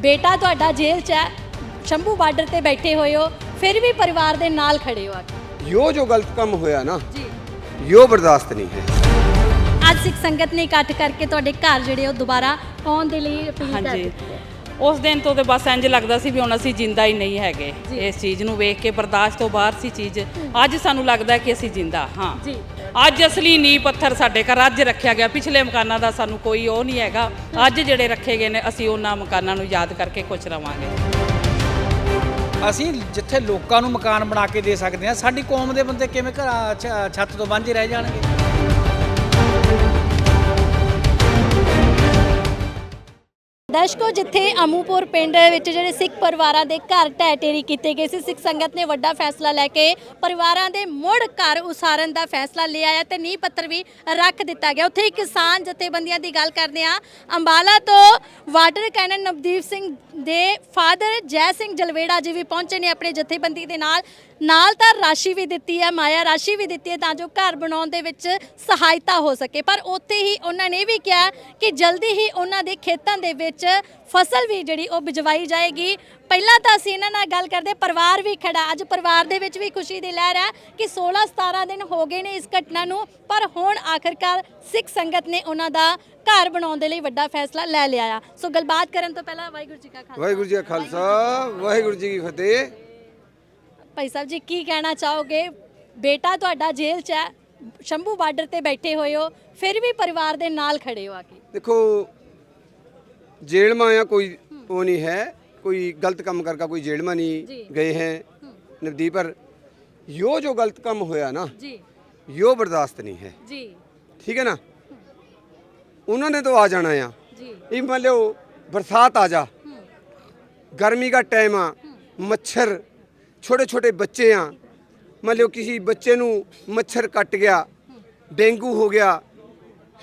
ਬੇਟਾ ਤੁਹਾਡਾ ਜੇਲ੍ਹ 'ਚ ਹੈ ਸ਼ੰਭੂ ਬਾਰਡਰ ਤੇ ਬੈਠੇ ਹੋਏ ਹੋ ਫਿਰ ਵੀ ਪਰਿਵਾਰ ਦੇ ਨਾਲ ਖੜੇ ਹੋ ਆ ਯੋ ਜੋ ਗਲਤ ਕੰਮ ਹੋਇਆ ਨਾ ਜੀ। ਯੋ ਬਰਦਾਸ਼ਤ ਨਹੀਂ ਹੈ। ਅੱਜ ਸਿੱਖ ਸੰਗਤ ਨੇ ਇਕੱਠ ਕਰਕੇ ਤੁਹਾਡੇ ਘਰ ਜਿਹੜੇ ਉਹ ਦੁਬਾਰਾ ਆਉਣ ਦੇ ਲਈ ਅਪੀਲ ਹਾਂਜੀ। ਕਰਦੇ ਉਸ ਦਿਨ ਤੋਂ ਤੇ ਬਸ ਇੰਜ ਲੱਗਦਾ ਸੀ ਵੀ ਹੁਣ ਅਸੀਂ ਜਿੰਦਾ ਹੀ ਨਹੀਂ ਹੈਗੇ। ਇਸ ਚੀਜ਼ ਨੂੰ ਵੇਖ ਕੇ ਬਰਦਾਸ਼ਤ ਤੋਂ ਬਾਹਰ ਸੀ ਚੀਜ਼। ਅੱਜ ਸਾਨੂੰ ਲੱਗਦਾ ਕਿ ਅਸੀਂ ਜਿੰਦਾ ਹਾਂ। ਜੀ। ਅੱਜ ਅਸਲੀ ਨੀਂਹ ਪੱਥਰ ਸਾਡੇ ਘਰ ਅੱਜ ਰੱਖਿਆ ਗਿਆ। ਪਿਛਲੇ ਮਕਾਨਾਂ ਦਾ ਸਾਨੂੰ ਕੋਈ ਉਹ ਨਹੀਂ ਹੈਗਾ। ਅੱਜ ਜਿਹੜੇ ਰੱਖੇ ਗਏ ਨੇ ਅਸੀਂ ਉਹਨਾਂ ਮਕਾਨਾਂ ਨੂੰ ਯਾਦ ਕਰਕੇ ਖੁਸ਼ ਰਵਾਂਗੇ। ਅਸੀਂ ਜਿੱਥੇ ਲੋਕਾਂ ਨੂੰ ਮਕਾਨ ਬਣਾ ਕੇ ਦੇ ਸਕਦੇ ਹਾਂ ਸਾਡੀ ਕੌਮ ਦੇ ਬੰਦੇ ਕਿਵੇਂ ਘਰਾਂ ਛ- ਛੱਤ ਤੋਂ ਵਾਂਝੇ ਰਹਿ ਜਾਣਗੇ? ਦਰਸ਼ਕੋ, ਜਿੱਥੇ ਅਮੂਪੁਰ ਪਿੰਡ ਵਿੱਚ ਜਿਹੜੇ ਸਿੱਖ ਪਰਿਵਾਰਾਂ ਦੇ ਘਰ ਢਹਿ ਢੇਰੀ ਕੀਤੇ ਗਏ ਸੀ, ਸਿੱਖ ਸੰਗਤ ਨੇ ਵੱਡਾ ਫੈਸਲਾ ਲੈ ਕੇ ਪਰਿਵਾਰਾਂ ਦੇ ਮੁੜ ਘਰ ਉਸਾਰਨ ਦਾ ਫੈਸਲਾ ਲਿਆ ਹੈ ਤੇ ਨੀਂਹ ਪੱਥਰ ਵੀ ਰੱਖ ਦਿੱਤਾ ਗਿਆ। ਉੱਥੇ ਹੀ ਕਿਸਾਨ ਜਥੇਬੰਦੀਆਂ ਦੀ ਗੱਲ ਕਰਦੇ ਆ ਅੰਬਾਲਾ ਤੋਂ ਵਾਟਰ ਕੈਨਨ ਨਵਦੀਪ ਸਿੰਘ ਦੇ ਫਾਦਰ ਜੈ ਸਿੰਘ ਜਲਵੇੜਾ ਜੀ ਵੀ ਪਹੁੰਚੇ ਨੇ ਆਪਣੇ ਜਥੇਬੰਦੀ ਦੇ ਨਾਲ। ਨਾਲ ਤਾਂ ਰਾਸ਼ੀ ਵੀ ਦਿੱਤੀ ਹੈ, ਮਾਇਆ ਰਾਸ਼ੀ ਵੀ ਦਿੱਤੀ ਹੈ ਤਾਂ ਜੋ ਘਰ ਬਣਾਉਣ ਦੇ ਵਿੱਚ ਸਹਾਇਤਾ ਹੋ ਸਕੇ। ਪਰ ਉੱਥੇ ਹੀ ਉਹਨਾਂ ਨੇ ਵੀ ਕਿਹਾ ਕਿ ਜਲਦੀ ਹੀ ਉਹਨਾਂ ਦੇ ਖੇਤਾਂ ਦੇ ਵਿੱਚ ਫਸਲ ਵੀ ਜਿਹੜੀ ਉਹ ਬਿਜਵਾਈ ਜਾਏਗੀ। ਪਹਿਲਾਂ ਤਾਂ ਅਸੀਂ ਇਹਨਾਂ ਨਾਲ ਗੱਲ ਕਰਦੇ ਪਰਿਵਾਰ ਵੀ ਖੜਾ। ਅੱਜ ਪਰਿਵਾਰ ਦੇ ਵਿੱਚ ਵੀ ਖੁਸ਼ੀ ਦੀ ਲਹਿਰ ਹੈ ਕਿ 16 17 ਦਿਨ ਹੋ ਗਏ ਨੇ ਇਸ ਘਟਨਾ ਨੂੰ ਪਰ ਹੁਣ ਆਖਰਕਾਰ ਸਿੱਖ ਸੰਗਤ ਨੇ ਉਹਨਾਂ ਦਾ ਘਰ ਬਣਾਉਣ ਦੇ ਲਈ ਵੱਡਾ ਫੈਸਲਾ ਲੈ ਲਿਆ ਆ। ਸੋ ਗੱਲਬਾਤ ਕਰਨ ਤੋਂ ਪਹਿਲਾਂ ਵਾਹਿਗੁਰੂ ਜੀ ਕਾ ਖਾਲਸਾ। ਵਾਹਿਗੁਰੂ ਜੀ ਕਾ ਖਾਲਸਾ ਵਾਹਿਗੁਰੂ ਜੀ ਕੀ ਫਤਿਹ। ਭਾਈ ਸਾਹਿਬ ਜੀ ਕੀ ਕਹਿਣਾ ਚਾਹੋਗੇ? ਬੇਟਾ ਤੁਹਾਡਾ ਜੇਲ੍ਹ 'ਚ ਹੈ ਸ਼ੰਭੂ ਬਾਰਡਰ ਤੇ ਬੈਠੇ ਹੋਏ ਹੋ ਫਿਰ ਵੀ ਪਰਿਵਾਰ ਦੇ ਨਾਲ ਖੜੇ ਹੋ ਆ ਕੇ। देखो जेल में या कोई वो नहीं है कोई गलत काम करके कोई जेल में जी। नहीं गए हैं नवदीप पर यो जो गलत काम होया ना ਜੀ यो बर्दाश्त नहीं है ਜੀ ठीक है ना उन्होंने तो आ जाना यहाँ ਜੀ ये मान लो बरसात आ जा गर्मी का टाइम आ मच्छर छोटे छोटे बच्चे आ मान लो किसी बच्चे ਨੂੰ मच्छर कट गया डेंगू हो गया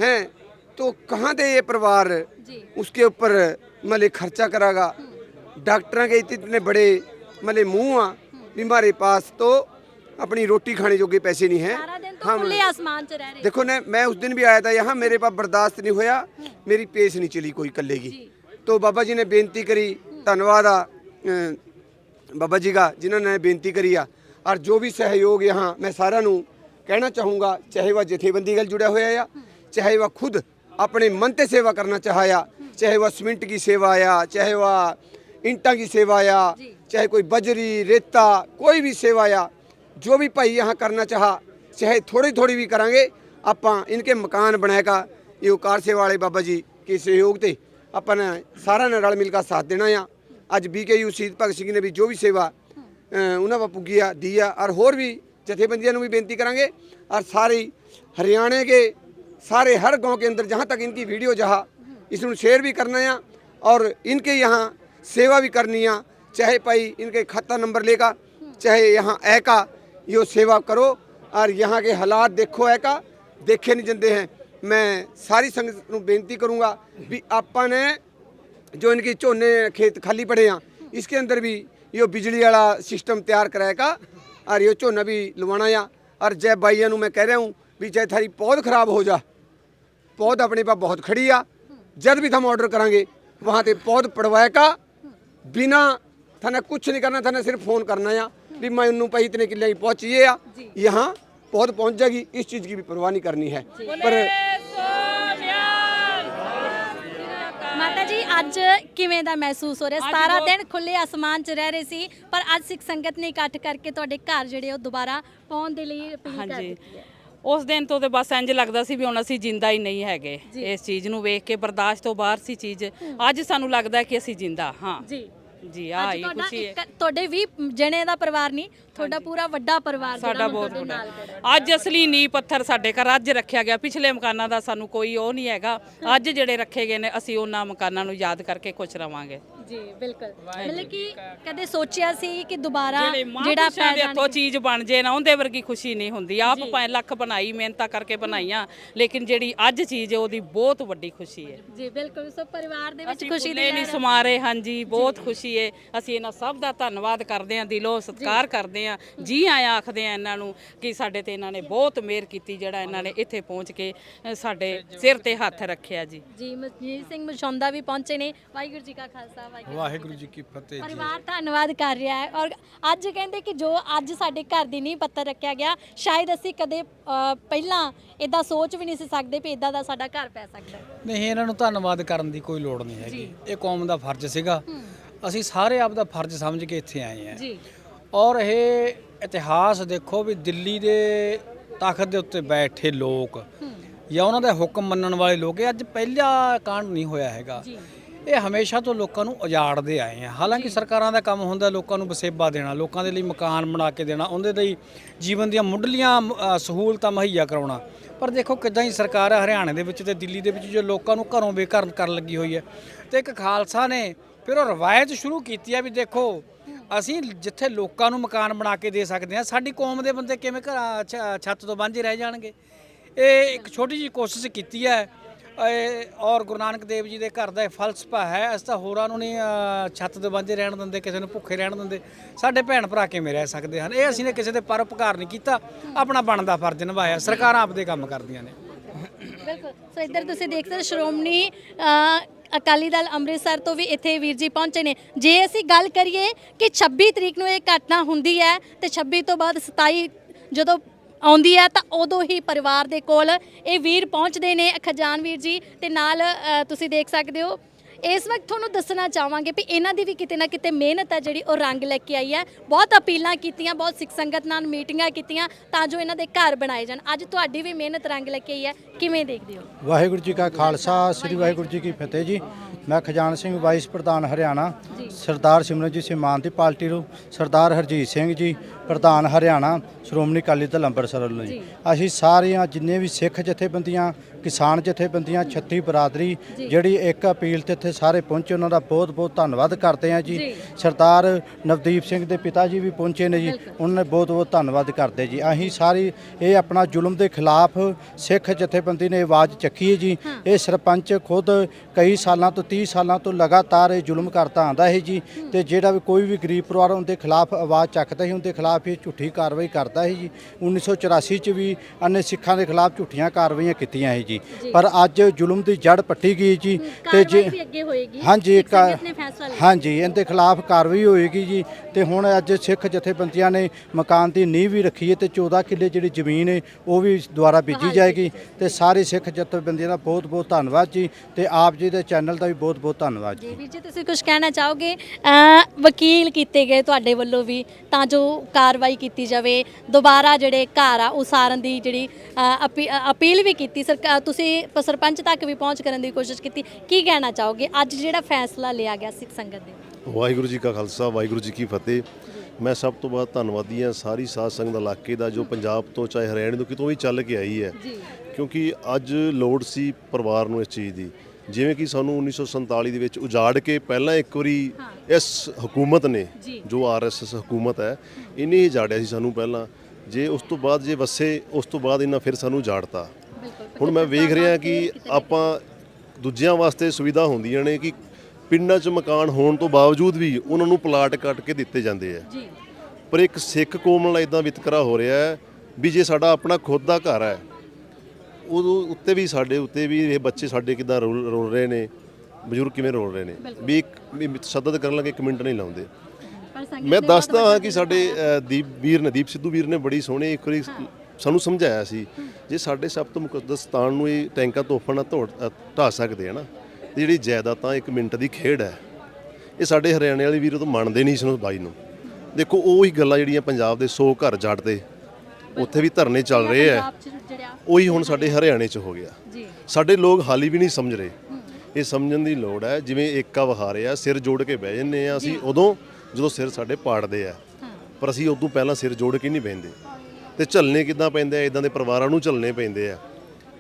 है तो कहाँ दे ये परिवार उसके ऊपर मले खर्चा करागा डॉक्टर के इतने बड़े मले मुँह आ हमारे पास तो अपनी रोटी खाने जोगे पैसे नहीं है हम आसमान च रह रहे देखो ना मैं उस दिन भी आया था यहाँ मेरे पास बर्दाश्त नहीं होया मेरी पेश नहीं चली कोई कल्ले की तो बाबा जी ने बेनती करी ਧੰਨਵਾਦ ਆ ਬਾਬਾ ਜੀ ਦਾ ਜਿਨ੍ਹਾਂ ਨੇ ਬੇਨਤੀ ਕਰੀ ਆ ਔਰ ਜੋ ਵੀ ਸਹਿਯੋਗ ਯਹਾਂ ਮੈਂ ਸਾਰਿਆਂ ਨੂੰ ਕਹਿਣਾ ਚਾਹੂੰਗਾ ਚਾਹੇ ਵਾ ਜਥੇਬੰਦੀ ਨਾਲ ਜੁੜਿਆ ਹੋਇਆ ਆ ਚਾਹੇ ਵਾ ਖੁਦ अपने मन से सेवा करना चाहया चाहे वह सीमेंट की सेवा या चाहे वह ईंटा की सेवा या चाहे कोई बजरी रेता कोई भी सेवा या जो भी भाई यहाँ करना चाहा ਚਾਹੇ ਥੋੜੀ ਥੋੜੀ ਵੀ ਕਰਾਂਗੇ ਆਪਾਂ ਇਨਕੇ ਮਕਾਨ ਬਣਾਏਗਾ ਇਹ ਉਕਾਰ ਸੇਵਾ ਵਾਲੇ ਬਾਬਾ ਜੀ ਕੇ ਸਹਿਯੋਗ ਤੇ ਆਪਾਂ ਨੇ ਸਾਰਿਆਂ ਨੇ ਰਲ ਮਿਲ ਕੇ ਸਾਥ ਦੇਣਾ ਆ ਅੱਜ ਬੀਕੇਯੂ ਸ਼ਹੀਦ ਭਗਤ ਸਿੰਘ ਨੇ ਵੀ ਜੋ ਵੀ ਸੇਵਾ ਅ, ਉਹਨਾਂ ਵਾ ਪੁੱਗੀ ਆ ਦੀ ਆ ਔਰ ਹੋਰ ਵੀ ਜਥੇਬੰਦੀਆਂ ਨੂੰ ਵੀ ਬੇਨਤੀ ਕਰਾਂਗੇ ਔਰ ਸਾਰੇ ਹਰਿਆਣੇ के सारे हर गांव के अंदर जहाँ तक इनकी वीडियो जहाँ इसमें शेयर भी करना है और इनके यहाँ सेवा भी करनी है चाहे भाई इनके खाता नंबर लेगा चाहे यहाँ ऐ का यो सेवा करो और यहाँ के हालात देखो ऐ का देखे नहीं जाते हैं मैं सारी संगत ਨੂੰ ਬੇਨਤੀ ਕਰੂੰਗਾ ਵੀ ਆਪਾਂ ਨੇ जो इनकी झोने खेत खाली पड़े हैं इसके अंदर भी यो बिजली वाला सिस्टम तैयार कराएगा और यो झोना भी लवाना या और जय भाइयों ਨੂੰ मैं कह रहा हूँ भी चाहे थारी पौध खराब हो जा पौध अपने पास बहुत खड़ी आ जब भी हम ऑर्डर करांगे वहाँ ते पौध पड़वाए का बिना थाने कुछ नहीं करना थाने सिर्फ फोन करना या भी मैं उन्नू भाई इतने किले पहुँचिए आ यहाँ पौध पहुँच जाएगी इस चीज़ की भी परवाह नहीं करनी है पर ਮਾਤਾ ਜੀ ਅੱਜ ਕਿਵੇਂ ਦਾ ਮਹਿਸੂਸ ਹੋ ਰਿਹਾ 17 ਦਿਨ ਖੁੱਲੇ ਆਸਮਾਨ 'ਚ ਰਹਿ ਰਹੇ ਸੀ ਪਰ ਅੱਜ ਸਿੱਖ ਸੰਗਤ ਨੇ ਇਕੱਠ ਕਰਕੇ ਤੁਹਾਡੇ ਘਰ ਜਿਹੜੇ ਉਹ ਦੁਬਾਰਾ ਪਾਉਣ ਦੇ ਲਈ ਅਪੀਲ ਕਰ ਹਾਂਜੀ ਦਿੱਤੀ ਹੈ ਉਸ ਦਿਨ ਤੋਂ ਤੇ ਬਸ ਇੰਜ ਲੱਗਦਾ ਸੀ ਵੀ ਹੁਣ ਅਸੀਂ ਜਿੰਦਾ ਹੀ ਨਹੀਂ ਹੈਗੇ। ਇਸ ਚੀਜ਼ ਨੂੰ ਵੇਖ ਕੇ ਬਰਦਾਸ਼ਤ ਤੋਂ ਬਾਹਰ ਸੀ ਚੀਜ਼। ਅੱਜ ਸਾਨੂੰ ਲੱਗਦਾ ਕਿ ਅਸੀਂ ਜਿੰਦਾ ਹਾਂ। ਜੀ। ਜੀ ਆ ਅੱਜ ਹੀ ਤੁਹਾਡਾ ਖੁਸ਼ੀ ਹੈ ਇੱਕ ਤੁਹਾਡੇ ਵੀ ਜਣੇ ਦਾ ਪਰਿਵਾਰ ਨਹੀਂ ਤੁਹਾਡਾ ਪੂਰਾ ਵੱਡਾ ਪਰਿਵਾਰ ਜਿਹੜਾ ਸਾਡਾ ਹੁਣ ਬਹੁਤ ਤੁਹਾਡੇ ਵੱਡਾ। ਨਾਲ ਖੜਾ ਹੈ। ਅੱਜ ਅਸਲੀ ਨੀਂਹ ਪੱਥਰ ਸਾਡੇ ਘਰ ਅੱਜ ਰੱਖਿਆ ਗਿਆ। ਪਿਛਲੇ ਮਕਾਨਾਂ ਦਾ ਸਾਨੂੰ ਕੋਈ ਉਹ ਨਹੀਂ ਹੈਗਾ। ਅੱਜ ਜਿਹੜੇ ਰੱਖੇ ਗਏ ਨੇ ਅਸੀਂ ਉਹਨਾਂ ਮਕਾਨਾਂ ਨੂੰ ਯਾਦ ਕਰਕੇ ਖੁਸ਼ ਰਵਾਂਗੇ। ਜੀ ਬਿਲਕੁਲ। ਮਤਲਬ ਕਿ ਕਦੇ ਸੋਚਿਆ ਸੀ ਕਿ ਦੁਬਾਰਾ ਜਿਹੜੇ ਜਿਹੜਾ ਪੈ ਦੇ ਹੱਥੋਂ ਚੀਜ਼ ਬਣ ਜੇ ਨਾ ਉਹਦੇ ਵਰਗੀ ਖੁਸ਼ੀ ਨਹੀਂ ਹੁੰਦੀ। ਆਪ ਭਾਵੇਂ ਲੱਖ ਬਣਾਈ ਮਿਹਨਤਾਂ ਕਰਕੇ ਬਣਾਈਆਂ ਲੇਕਿਨ ਜਿਹੜੀ ਅੱਜ ਚੀਜ਼ ਹੈ ਉਹਦੀ ਬਹੁਤ ਵੱਡੀ ਖੁਸ਼ੀ ਹੈ। ਜੀ ਬਿਲਕੁਲ। ਸੋ ਪਰਿਵਾਰ ਦੇ ਵਿੱਚ ਖੁਸ਼ੀ ਦੀ ਨਹੀਂ। ਸਮਾਰੇ ਹਾਂਜੀ ਬਹੁਤ ਖੁਸ਼ੀ ਪੁੱਛੀਏ ਅਸੀਂ ਇਹਨਾਂ ਸਭ ਦਾ ਧੰਨਵਾਦ ਕਰਦੇ ਹਾਂ ਦਿਲੋਂ ਸਤਿਕਾਰ ਕਰਦੇ ਹਾਂ। ਜੀ ਆਇਆਂ ਆਖਦੇ ਹਾਂ ਇਹਨਾਂ ਨੂੰ ਕਿ ਸਾਡੇ ਤੇ ਇਹਨਾਂ ਨੇ ਬਹੁਤ ਮਿਹਰ ਕੀਤੀ ਜਿਹੜਾ ਇਹਨਾਂ ਨੇ ਇੱਥੇ ਪਹੁੰਚ ਕੇ ਅ, ਸਾਡੇ ਸਿਰ ਤੇ ਹੱਥ ਰੱਖਿਆ ਜੀ। ਜੀ ਮਜੀਤ ਸਿੰਘ ਮਸ਼ੌਂਦਾ ਵੀ ਪਹੁੰਚੇ ਨੇ। ਵਾਹਿਗੁਰੂ ਜੀ ਕਾ ਖਾਲਸਾ ਵਾਹਿਗੁਰੂ ਵਾਹਿਗੁਰੂ ਜੀ ਕੀ ਫਤਿਹ ਜੀ। ਪਰਿਵਾਰ ਧੰਨਵਾਦ ਕਰ ਰਿਹਾ ਹੈ। ਔਰ ਅੱਜ ਕਹਿੰਦੇ ਕਿ ਜੋ ਅੱਜ ਸਾਡੇ ਘਰ ਦੀ ਨੀਂਹ ਪੱਥਰ ਰੱਖਿਆ ਗਿਆ ਸ਼ਾਇਦ ਅਸੀਂ ਕਦੇ ਅ, ਪਹਿਲਾਂ ਇਦਾਂ ਸੋਚ ਵੀ ਨਹੀਂ ਸੀ ਸਕਦੇ ਵੀ ਇਦਾਂ ਦਾ ਸਾਡਾ ਘਰ ਪੈ ਸਕਦਾ। ਹੈ। ਨਹੀਂ ਇਹਨਾਂ ਨੂੰ ਧੰਨਵਾਦ ਕਰਨ ਦੀ ਕੋਈ ਲੋੜ ਨਹੀਂ ਹੈਗੀ। ਇਹ ਕੌਮ ਦਾ ਫਰਜ਼ ਸੀਗਾ। ਅਸੀਂ ਸਾਰੇ ਆਪ ਦਾ ਫਰਜ਼ ਸਮਝ ਕੇ ਇੱਥੇ ਆਏ ਹਾਂ। ਜੀ। ਔਰ ਇਹ ਇਤਿਹਾਸ ਦੇਖੋ ਵੀ ਦਿੱਲੀ ਦੇ ਤਖਤ ਦੇ ਉੱਤੇ ਬੈਠੇ ਲੋਕ ਜਾਂ ਉਹਨਾਂ ਦੇ ਹੁਕਮ ਮੰਨਣ ਵਾਲੇ ਲੋਕ ਇਹ ਅੱਜ ਪਹਿਲਾ ਕਾਂਡ ਨਹੀਂ ਹੋਇਆ ਹੈਗਾ। ਇਹ ਹਮੇਸ਼ਾ ਤੋਂ ਲੋਕਾਂ ਨੂੰ ਉਜਾੜਦੇ ਆਏ ਆ। ਹਾਲਾਂਕਿ ਸਰਕਾਰਾਂ ਦਾ ਕੰਮ ਹੁੰਦਾ ਲੋਕਾਂ ਨੂੰ ਵਸੇਬਾ ਦੇਣਾ ਲੋਕਾਂ ਦੇ ਲਈ ਮਕਾਨ ਬਣਾ ਕੇ ਦੇਣਾ ਉਹਦੇ ਲਈ ਜੀਵਨ ਦੀਆਂ ਮੁੱਢਲੀਆਂ ਸਹੂਲਤਾਂ ਮੁਹੱਈਆ ਕਰਾਉਣਾ। ਪਰ ਦੇਖੋ ਕਿੱਦਾਂ ਹੀ ਸਰਕਾਰ ਹਰਿਆਣੇ ਦੇ ਵਿੱਚ ਤੇ ਦਿੱਲੀ ਦੇ ਵਿੱਚ ਜੋ ਲੋਕਾਂ ਨੂੰ ਘਰੋਂ ਬੇਘਰ ਕਰਨ ਲੱਗੀ ਹੋਈ ਹੈ। ਤੇ ਇੱਕ ਖਾਲਸਾ ਨੇ ਫਿਰ ਉਹ ਰਵਾਇਤ ਸ਼ੁਰੂ ਕੀਤੀ ਹੈ ਵੀ ਦੇਖੋ, ਅਸੀਂ ਜਿੱਥੇ ਲੋਕਾਂ ਨੂੰ ਮਕਾਨ ਬਣਾ ਕੇ ਦੇ ਸਕਦੇ ਹਾਂ, ਸਾਡੀ ਕੌਮ ਦੇ ਬੰਦੇ ਕਿਵੇਂ ਘਰਾਂ ਛ- ਛੱਤ ਤੋਂ ਵਾਂਝੇ ਰਹਿ ਜਾਣਗੇ? ਇਹ ਇੱਕ ਛੋਟੀ ਜਿਹੀ ਕੋਸ਼ਿਸ਼ ਕੀਤੀ ਹੈ, ਇਹ ਔਰ ਗੁਰੂ ਨਾਨਕ ਦੇਵ ਜੀ ਦੇ ਘਰ ਦਾ ਇਹ ਫਲਸਫਾ ਹੈ, ਅਸੀਂ ਤਾਂ ਹੋਰਾਂ ਨੂੰ ਨਹੀਂ ਛੱਤ ਦੇ ਵਾਂਝੇ ਰਹਿਣ ਦਿੰਦੇ, ਕਿਸੇ ਨੂੰ ਭੁੱਖੇ ਰਹਿਣ ਦਿੰਦੇ। ਸਾਡੇ ਭੈਣ ਭਰਾ ਕਿਵੇਂ ਰਹਿ ਸਕਦੇ ਹਨ? ਇਹ ਅਸੀਂ ਨੇ ਕਿਸੇ ਦੇ ਪਰਉਪਕਾਰ ਨਹੀਂ ਕੀਤਾ, ਆਪਣਾ ਬਣਦਾ ਫਰਜ਼ ਨਿਭਾਇਆ, ਸਰਕਾਰਾਂ ਆਪਦੇ ਕੰਮ ਕਰਦੀਆਂ ਨੇ। ਬਿਲਕੁਲ। ਸੋ ਇੱਧਰ ਤੁਸੀਂ ਦੇਖ ਸਕਦੇ ਹੋ ਸ਼੍ਰੋਮਣੀ ਅਕਾਲੀ ਦਲ ਅੰਮ੍ਰਿਤਸਰ ਤੋਂ ਵੀ ਇੱਥੇ ਵੀਰ ਜੀ ਪਹੁੰਚੇ ਨੇ। ਜੇ ਅਸੀਂ ਗੱਲ ਕਰੀਏ ਕਿ 26 ਤਰੀਕ ਨੂੰ ਇਹ ਘਟਨਾ ਹੁੰਦੀ ਹੈ ਤੇ 26 ਤੋਂ ਬਾਅਦ 27 ਜਦੋਂ ਆਉਂਦੀ ਹੈ ਤਾਂ ਉਦੋਂ ਹੀ ਪਰਿਵਾਰ ਦੇ ਕੋਲ ਇਹ ਵੀਰ ਪਹੁੰਚਦੇ ਨੇ ਖਜਾਨ ਵੀਰ ਜੀ ਤੇ ਨਾਲ ਅ, ਤੁਸੀਂ ਦੇਖ ਸਕਦੇ ਹੋ। ਇਸ ਵਕਤ ਤੁਹਾਨੂੰ ਦੱਸਣਾ ਚਾਹਾਂਗੇ ਵੀ ਇਹਨਾਂ ਦੀ ਵੀ ਕਿਤੇ ਨਾ ਕਿਤੇ ਮਿਹਨਤ ਹੈ ਜਿਹੜੀ ਉਹ ਰੰਗ ਲੈ ਕੇ ਆਈ ਹੈ। ਬਹੁਤ ਅਪੀਲਾਂ ਕੀਤੀਆਂ ਬਹੁਤ ਸਿੱਖ ਸੰਗਤ ਨਾਲ ਮੀਟਿੰਗਾਂ ਕੀਤੀਆਂ ਤਾਂ ਜੋ ਇਹਨਾਂ ਦੇ ਘਰ ਬਣਾਏ ਜਾਣ। ਅੱਜ ਤੁਹਾਡੀ ਵੀ ਮਿਹਨਤ ਰੰਗ ਲੈ ਕੇ ਆਈ ਹੈ। ਕਿਵੇਂ ਦੇਖਦੇ ਹੋ? ਵਾਹਿਗੁਰੂ ਜੀ ਕਾ ਖਾਲਸਾ ਸ੍ਰੀ ਵਾਹਿਗੁਰੂ ਜੀ ਕੀ ਫਤਿਹ ਜੀ। ਮੈਂ ਖਜਾਨ ਸਿੰਘ ਵਾਈਸ ਪ੍ਰਧਾਨ ਹਰਿਆਣਾ ਸਰਦਾਰ ਸਿਮਰਨਜੀਤ ਸਿੰਘ ਮਾਨ ਦੀ ਪਾਰਟੀ ਨੂੰ ਸਰਦਾਰ ਹਰਜੀਤ ਸਿੰਘ ਜੀ ਪ੍ਰਧਾਨ ਹਰਿਆਣਾ ਸ਼੍ਰੋਮਣੀ ਅਕਾਲੀ ਦਲ ਅੰਮ੍ਰਿਤਸਰ ਵੱਲੋਂ ਜੀ। ਅਸੀਂ ਸਾਰੀਆਂ ਜਿੰਨੇ ਵੀ ਸਿੱਖ ਜਥੇਬੰਦੀਆਂ ਕਿਸਾਨ ਜਥੇਬੰਦੀਆਂ ਛੱਤੀ ਬਰਾਦਰੀ ਜਿਹੜੀ ਇੱਕ ਅਪੀਲ ਤੇ ਇੱਥੇ ਸਾਰੇ ਪਹੁੰਚੇ ਉਹਨਾਂ ਦਾ ਬਹੁਤ ਬਹੁਤ ਧੰਨਵਾਦ ਕਰਦੇ ਹਾਂ ਜੀ। ਸਰਦਾਰ ਨਵਦੀਪ ਸਿੰਘ ਦੇ ਪਿਤਾ ਜੀ ਵੀ ਪਹੁੰਚੇ ਨੇ ਜੀ ਉਹਨਾਂ ਨੇ ਬਹੁਤ ਬਹੁਤ ਧੰਨਵਾਦ ਕਰਦੇ ਜੀ। ਅਸੀਂ ਸਾਰੀ ਇਹ ਆਪਣਾ ਜ਼ੁਲਮ ਦੇ ਖਿਲਾਫ ਸਿੱਖ ਜਥੇਬੰਦੀ ਨੇ ਆਵਾਜ਼ ਚੱਕੀ ਹੈ ਜੀ। ਇਹ ਸਰਪੰਚ ਖੁਦ ਕਈ ਸਾਲਾਂ ਤੋਂ 30 ਸਾਲਾਂ ਤੋਂ ਲਗਾਤਾਰ ਇਹ ਜ਼ੁਲਮ ਕਰਦਾ ਆਂਦਾ ਹੈ ਜੀ ਤੇ ਜਿਹੜਾ ਵੀ ਕੋਈ ਵੀ ਗਰੀਬ ਪਰਿਵਾਰ ਉਹਦੇ ਖਿਲਾਫ ਆਵਾਜ਼ ਚੱਕਦਾ ਸੀ ਉਹਦੇ ਖਿਲਾਫ ਇਹ ਝੂਠੀ ਕਾਰਵਾਈ ਕਰਦਾ ਹੈ ਜੀ। 1984 ਚ ਵੀ ਅੰਨੇ ਸਿੱਖਾਂ ਦੇ ਖਿਲਾਫ ਝੂਠੀਆਂ ਕਾਰਵਾਈਆਂ ਕੀਤੀਆਂ ਹੈ ਜੀ। ਪਰ ਅੱਜ ਜ਼ੁਲਮ ਦੀ ਜੜ ਪੱਟੀ ਗਈ ਜੀ ਤੇ ਜੇ ਹਾਂਜੀ ਹਾਂਜੀ ਇਹਦੇ ਖਿਲਾਫ ਕਾਰਵਾਈ ਹੋਏਗੀ ਜੀ ਤੇ ਹੁਣ ਅੱਜ ਸਿੱਖ ਜਥੇਬੰਦੀਆਂ ਨੇ ਮਕਾਨ ਦੀ ਨੀਂਹ ਵੀ ਰੱਖੀ ਹੈ ਤੇ 14 ਕਿੱਲੇ ਜਿਹੜੀ ਜ਼ਮੀਨ ਹੈ ਉਹ ਵੀ ਦੁਆਰਾ ਬੀਜੀ ਜਾਏਗੀ ਤੇ ਸਾਰੇ ਸਿੱਖ ਜਥੇਬੰਦੀਆਂ ਦਾ ਬਹੁਤ ਬਹੁਤ ਧੰਨਵਾਦ ਜੀ ਤੇ ਆਪ ਜੀ ਦੇ ਚੈਨਲ ਦਾ ਵੀ ਬਹੁਤ ਬਹੁਤ ਧੰਨਵਾਦ ਜੀ। ਜੀ ਵੀਰ ਜੀ ਤੁਸੀਂ ਕੁਝ ਕਹਿਣਾ ਚਾਹੋਗੇ? ਵਕੀਲ ਕੀਤੇ ਗਏ ਤੁਹਾਡੇ ਵੱਲੋਂ ਵੀ ਤਾਂ ਜੋ ਕਾਰਵਾਈ ਕੀਤੀ ਜਾਵੇ ਦੁਬਾਰਾ ਜਿਹੜੇ ਘਰ ਆ ਉਸਾਰਨ ਦੀ ਜਿਹੜੀ ਅ, ਅਪੀ- ਅ, ਅਪੀਲ ਵੀ ਕੀਤੀ ਸਰਕਾਰ ਤੁਸੀਂ ਪ- ਸਰਪੰਚ ਤੱਕ ਵੀ ਪਹੁੰਚ ਕਰਨ ਦੀ ਕੋਸ਼ਿਸ਼ ਕੀਤੀ ਕੀ ਕਹਿਣਾ ਚਾਹੋਗੇ? ਅੱਜ ਜਿਹੜਾ ਫੈਸਲਾ ਲਿਆ ਗਿਆ ਸਿੱਖ ਸੰਗਤ ਦੇ ਵਾਹਿਗੁਰੂ ਜੀ ਕਾ ਖਾਲਸਾ ਵਾਹਿਗੁਰੂ ਜੀ ਕੀ ਫਤਿਹ। ਮੈਂ ਸਭ ਤੋਂ ਬਾਅਦ ਧੰਨਵਾਦੀ ਹਾਂ ਸਾਰੀ ਸਾਧ ਸੰਗਤ ਇਲਾਕੇ ਦਾ ਜੋ ਪੰਜਾਬ ਤੋਂ ਚਾਹੇ ਹਰਿਆਣੇ ਤੋਂ ਕਿਤੋਂ ਵੀ ਚੱਲ ਕੇ ਆਈ ਹੈ। ਕਿਉਂਕਿ ਅੱਜ ਲੋੜ ਸੀ ਪਰਿਵਾਰ ਨੂੰ ਇਸ ਚੀਜ਼ ਦੀ। ਜਿਵੇਂ ਕਿ ਸਾਨੂੰ 1947 ਦੇ ਵਿੱਚ ਉਜਾੜ ਕੇ ਪਹਿਲਾਂ ਇੱਕ ਵਾਰੀ ਇਸ ਹਕੂਮਤ ਨੇ ਜੋ। ਆਰਐਸਐਸ ਹਕੂਮਤ ਹੈ ਇਹਨੇ ਹੀ ਉਜਾੜਿਆ ਸੀ ਸਾਨੂੰ ਪਹਿਲਾਂ। ਜੇ ਉਸ ਤੋਂ ਬਾਅਦ ਜੇ ਵਸੇ ਉਸ ਤੋਂ ਬਾਅਦ ਇਹਨਾਂ ਫਿਰ ਸਾਨੂੰ ਉਜਾੜਤਾ। ਹੁਣ ਮੈਂ ਵੇਖ ਰਿਹਾ ਕਿ ਆਪਾਂ ਦੂਜਿਆਂ ਵਾਸਤੇ ਸੁਵਿਧਾ ਹੁੰਦੀਆਂ ਨੇ ਕਿ ਪਿੰਡਾਂ 'ਚ ਮਕਾਨ ਹੋਣ ਤੋਂ ਬਾਵਜੂਦ ਵੀ ਉਹਨਾਂ ਨੂੰ ਪਲਾਟ ਕੱਟ ਕੇ ਦਿੱਤੇ ਜਾਂਦੇ ਆ। ਪਰ ਇੱਕ ਸਿੱਖ ਕੌਮ ਨਾਲ ਇਦਾਂ ਵਿਤਕਰਾ ਹੋ ਰਿਹਾ ਹੈ ਵੀ ਜੇ ਸਾਡਾ ਆਪਣਾ ਖੁਦ ਦਾ ਘਰ ਹੈ ਉਦੋਂ ਉੱਤੇ ਵੀ ਸਾਡੇ ਉੱਤੇ ਵੀ ਇਹ ਬੱਚੇ ਸਾਡੇ ਕਿਦਾਂ ਰੋਲ ਰੋਲ ਰਹੇ ਨੇ ਬਜ਼ੁਰਗ ਕਿਵੇਂ ਰੋਲ ਰਹੇ ਨੇ? ਵੀ ਇੱਕ ਸਦਦ ਕਰਨ ਲੱਗੇ ਇੱਕ ਮਿੰਟ ਨਹੀਂ ਲਾਉਂਦੇ। ਮੈਂ ਦੱਸਦਾ ਹਾਂ ਕਿ ਸਾਡੇ ਦੀਪ ਵੀਰ ਨੇ ਦੀਪ ਸਿੱਧੂ ਵੀਰ ਨੇ ਬੜੀ ਸੋਹਣੀ ਇੱਕ ਵਾਰੀ ਸਾਨੂੰ ਸਮਝਾਇਆ ਸੀ ਜੇ ਸਾਡੇ ਸਭ ਤੋਂ ਮੁਕੱਦਸ ਸਥਾਨ ਨੂੰ ਇਹ ਟੈਂਕਾਂ ਤੋਪਾਂ ਨਾਲ ਢਾਹ ਸਕਦੇ ਆ ਨਾ ਤੇ ਜਿਹੜੀ ਜਾਇਦਾਦਾਂ ਇੱਕ ਮਿੰਟ ਦੀ ਖੇਡ ਹੈ। ਇਹ ਸਾਡੇ ਹਰਿਆਣੇ ਵਾਲੇ ਵੀਰ ਉਹ ਮੰਨਦੇ ਨਹੀਂ ਇਸ ਨੂੰ ਬਾਈ ਨੂੰ। ਦੇਖੋ ਉਹੀ ਗੱਲਾਂ ਜਿਹੜੀਆਂ ਪੰਜਾਬ ਦੇ 100 ਘਰ ਜੜਦੇ ਉੱਥੇ ਵੀ ਧਰਨੇ ਚੱਲ ਰਹੇ ਆ ਉਹੀ ਹੁਣ ਸਾਡੇ ਹਰਿਆਣੇ 'ਚ ਹੋ ਗਿਆ। ਜੀ। ਸਾਡੇ ਲੋਕ ਹਾਲੀ ਵੀ ਨਹੀਂ ਸਮਝ ਰਹੇ। ਇਹ ਸਮਝਣ ਦੀ ਲੋੜ ਹੈ ਜਿਵੇਂ ਏਕਾ ਵਿਖਾ ਰਿਹਾ ਸਿਰ ਜੋੜ ਕੇ ਬਹਿ ਜੰਨੇ ਆ ਅਸੀਂ ਉਦੋਂ ਜਦੋਂ ਸਿਰ ਸਾਡੇ ਪਾੜਦੇ ਆ ਪਰ ਅਸੀਂ ਉਦੋਂ ਪਹਿਲਾਂ ਸਿਰ ਜੋੜ ਕੇ ਨਹੀਂ ਬਹਿੰਦੇ। ਤੇ ਝੱਲਣੇ ਕਿੱਦਾਂ ਪੈਂਦੇ ਆ? ਇਦਾਂ ਦੇ ਪਰਿਵਾਰਾਂ ਨੂੰ ਝੱਲਣੇ ਪੈਂਦੇ ਆ।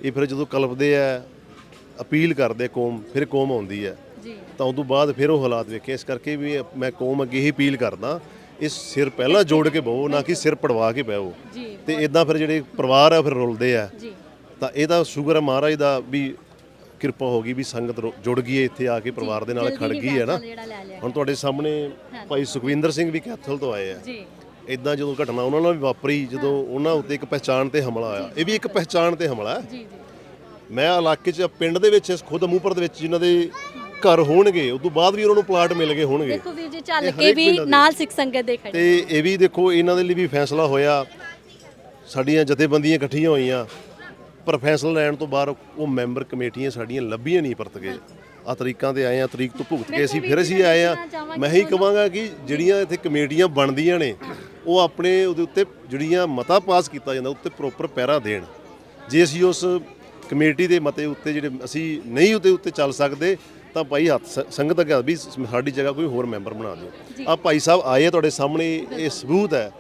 ਇਹ ਫਿਰ ਜਦੋਂ ਕਲਪਦੇ ਆ ਅਪੀਲ ਕਰਦੇ ਕੌਮ ਫਿਰ ਕੌਮ ਆਉਂਦੀ ਹੈ ਜੀ। ਤਾਂ ਉਦੋਂ ਬਾਅਦ ਫਿਰ ਉਹ ਹਾਲਾਤ ਵੇਖੇ। ਇਸ ਕਰਕੇ ਵੀ ਮੈਂ ਕੌਮ ਅੱਗੇ ਹੀ ਅਪੀਲ ਕਰਦਾ ਇਸ ਸਿਰ ਪਹਿਲਾਂ ਜੋੜ ਕੇ ਬਹੋ ਨਾ ਕਿ ਸਿਰ ਪੜਵਾ ਕੇ ਬਹਿਓ। ਜੀ ਤੇ ਇਦਾਂ ਫਿਰ ਜਿਹੜੇ ਪਰਿਵਾਰ ਆ ਫਿਰ ਰੁਲਦੇ ਆ। ਤਾਂ ਇਹਦਾ ਸ਼ੁਕਰ ਹੈ ਮਹਾਰਾਜ ਦਾ ਵੀ ਕਿਰਪਾ ਹੋ ਗਈ ਵੀ ਸੰਗਤ ਜੁੜ ਗਈ ਇੱਥੇ ਆ ਕੇ ਪਰਿਵਾਰ ਦੇ ਨਾਲ ਖੜ ਗਈ ਹੈ ਨਾ। ਹੁਣ ਤੁਹਾਡੇ ਸਾਹਮਣੇ ਭਾਈ ਸੁਖਵਿੰਦਰ ਸਿੰਘ ਵੀ ਕੈਥਲ ਤੋਂ ਆਏ ਆ। ਜੀ। ਇਦਾਂ ਜਦੋਂ ਘਟਨਾ ਉਹਨਾਂ ਨਾਲ ਵੀ ਵਾਪਰੀ ਜਦੋਂ ਉਹਨਾਂ ਉੱਤੇ ਇੱਕ ਪਹਿਚਾਣ ਤੇ ਹਮਲਾ ਆਇਆ ਇਹ ਵੀ ਇੱਕ ਪਹਿਚਾਣ ਤੇ ਹਮਲਾ ਹੈ। ਜੀ ਜੀ। ਮੈਂ ਇਲਾਕੇ 'ਚ ਪਿੰਡ ਦੇ ਵਿੱਚ ਖੁਦ ਅਮੂਪੁਰ ਦੇ ਵਿੱਚ ਜਿਨ੍ਹਾਂ ਦੇ ਘਰ ਹੋਣਗੇ ਉਸ ਤੋਂ ਬਾਅਦ ਵੀ ਉਹਨਾਂ ਨੂੰ ਪਲਾਟ ਮਿਲ ਗਏ ਹੋਣਗੇ। ਦੇਖੋ ਵੀਰ ਜੀ ਚੱਲ ਕੇ ਵੀ ਨਾਲ ਸਿੱਖ ਸੰਗਤ ਦੇ ਖੜੇ ਤੇ ਇਹ ਵੀ ਦੇਖੋ ਇਹਨਾਂ ਦੇ ਲਈ ਵੀ ਫੈਸਲਾ ਹੋਇਆ। ਸਾਡੀਆਂ ਜਥੇਬੰਦੀਆਂ ਇਕੱਠੀਆਂ ਹੋਈਆਂ ਪਰ ਫੈਸਲਾ ਲੈਣ ਤੋਂ ਬਾਅਦ ਉਹ ਮੈਂਬਰ ਕਮੇਟੀਆਂ ਸਾਡੀਆਂ ਲੱਭੀਆਂ ਨਹੀਂ ਪਰਤ ਗਏ। ਆ ਤਰੀਕਾਂ ਤੇ ਆਏ ਆ ਤਰੀਕ ਤੋਂ ਭੁਗਤ ਕੇ ਅਸੀਂ ਫਿਰ ਅਸੀਂ ਆਏ ਆ। ਮੈਂ ਹੀ ਕਹਾਂਗਾ ਕਿ ਜਿਹੜੀਆਂ ਇੱਥੇ ਕਮੇਟੀਆਂ ਬਣਦੀਆਂ ਨੇ ਉਹ ਆਪਣੇ ਉਹਦੇ ਉੱਤੇ ਜਿਹੜੀਆਂ ਮਤਾ ਪਾਸ ਕੀਤਾ ਜਾਂਦਾ ਉੱਤੇ ਪ੍ਰੋਪਰ ਪਹਿਰਾ ਦੇਣ। ਜੇ ਅਸੀਂ ਉਸ ਕਮੇਟੀ ਦੇ ਮਤੇ ਉੱਤੇ ਜਿਹੜੇ ਅਸੀਂ ਨਹੀਂ ਉਹਦੇ ਉੱਤੇ ਚੱਲ ਸਕਦੇ ਤਾਂ ਭਾਈ ਹੱਥ ਸ- ਸੰਗਤ ਅੱਗੇ ਵੀ ਸਾਡੀ ਜਗ੍ਹਾ ਕੋਈ ਹੋਰ ਮੈਂਬਰ ਬਣਾ ਦਿਓ। ਆ ਭਾਈ ਸਾਹਿਬ ਆਏ ਆ ਤੁਹਾਡੇ ਸਾਹਮਣੇ ਇਹ ਸਬੂਤ ਹੈ।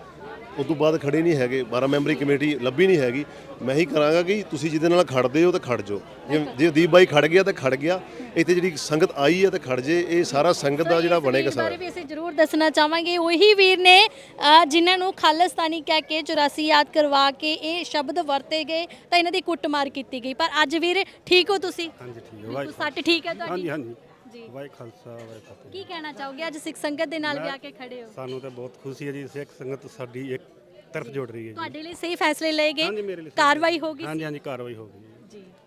ਉਸ ਤੋਂ ਬਾਅਦ ਖੜੇ ਨਹੀਂ ਹੈਗੇ 12 ਮੈਂਬਰੀ ਕਮੇਟੀ ਲੱਭੀ ਨਹੀਂ ਹੈਗੀ। ਮੈਂ ਹੀ ਕਰਾਂਗਾ ਕਿ ਤੁਸੀਂ ਜਿਹਦੇ ਨਾਲ ਖੜਦੇ ਹੋ ਤਾਂ ਖੜ ਜਾਓ। ਜੇ ਜੇ ਦੀਪ ਬਾਈ ਖੜ ਗਿਆ ਤਾਂ ਖੜ ਗਿਆ ਇੱਥੇ ਜਿਹੜੀ ਸੰਗਤ ਆਈ ਹੈ ਤਾਂ ਖੜ ਜੇ ਇਹ ਸਾਰਾ ਸੰਗਤ ਦਾ ਜਿਹੜਾ ਬਣੇਗਾ ਇਸ ਬਾਰੇ ਸਾਰਾ ਵੀ ਅਸੀਂ ਜ਼ਰੂਰ ਦੱਸਣਾ ਚਾਹਾਂਗੇ। ਉਹੀ ਵੀਰ ਨੇ ਅ, ਜਿਨ੍ਹਾਂ ਨੂੰ ਖਾਲਿਸਤਾਨੀ ਕਹਿ ਕੇ 84 ਯਾਦ ਕਰਵਾ ਕੇ ਇਹ ਸ਼ਬਦ ਵਰਤੇ ਗਏ ਤਾਂ ਇਹਨਾਂ ਦੀ ਕੁੱਟਮਾਰ ਕੀਤੀ ਗਈ। ਪਰ ਅੱਜ ਵੀਰ ਠੀਕ ਹੋ ਤੁਸੀਂ? ਹਾਂਜੀ ਠੀਕ ਹੈ। ਬਿਲਕੁਲ ਸੱਟ ਠੀਕ ਹੈ ਤੁਹਾਡੀ? ਹਾਂਜੀ ਹਾਂਜੀ। ਜੀ। ਵਾਹਿ ਖਾਲਸਾ ਵਾਹਿ ਫਤਿਹ। ਕੀ ਕਹਿਣਾ ਚਾਹੋਗੇ? ਅੱਜ ਸਿੱਖ ਸੰਗਤ ਦੇ ਨਾਲ ਵੀ ਆ ਕੇ ਖੜੇ ਹੋ। ਸਾਨੂੰ ਤਾਂ ਬਹੁਤ ਖੁਸ਼ੀ ਹੈ ਜੀ ਸਿੱਖ ਸੰਗਤ ਸਾਡੀ ਇੱਕ ਤਰਫ ਜੁੜ ਰਹੀ ਹੈ ਜੀ। ਤੁਹਾਡੇ ਲਈ ਸਹੀ ਫੈਸਲੇ ਲਏ ਹਾਂਜੀ ਗਏ ਮੇਰੇ ਲਈ ਕਾਰਵਾਈ ਹੋਗੀ ਹਾਂਜੀ ਹਾਂਜੀ ਕਾਰਵਾਈ ਹੋ ਗਈ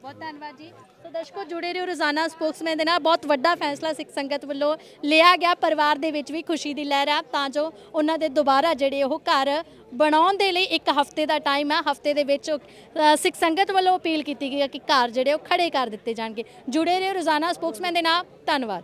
ਬਹੁਤ ਧੰਨਵਾਦ ਜੀ। ਸੋ ਦਰਸ਼ਕੋ ਜੁੜੇ ਰਹੋ ਰੋਜ਼ਾਨਾ ਸਪੋਕਸਮੈਨ ਦੇ ਨਾਲ। ਬਹੁਤ ਵੱਡਾ ਫੈਸਲਾ ਸਿੱਖ ਸੰਗਤ ਵੱਲੋਂ ਲਿਆ ਗਿਆ। ਪਰਿਵਾਰ ਦੇ ਵਿੱਚ ਵੀ ਖੁਸ਼ੀ ਦੀ ਲਹਿਰ ਆ ਤਾਂ ਜੋ ਉਹਨਾਂ ਦੇ ਦੁਬਾਰਾ ਜਿਹੜੇ ਉਹ ਘਰ ਬਣਾਉਣ ਦੇ ਲਈ ਇੱਕ ਹਫ਼ਤੇ ਦਾ ਟਾਈਮ ਹੈ ਹਫ਼ਤੇ ਦੇ ਵਿੱਚ ਅ, ਸਿੱਖ ਸੰਗਤ ਵੱਲੋਂ ਅਪੀਲ ਕੀਤੀ ਗਈ ਹੈ ਕਿ ਘਰ ਜਿਹੜੇ ਉਹ ਖੜੇ ਕਰ ਦਿੱਤੇ ਜਾਣਗੇ। ਜੁੜੇ ਰਹੋ ਰੋਜ਼ਾਨਾ ਸਪੋਕਸਮੈਨ ਦੇ ਨਾਲ। ਧੰਨਵਾਦ।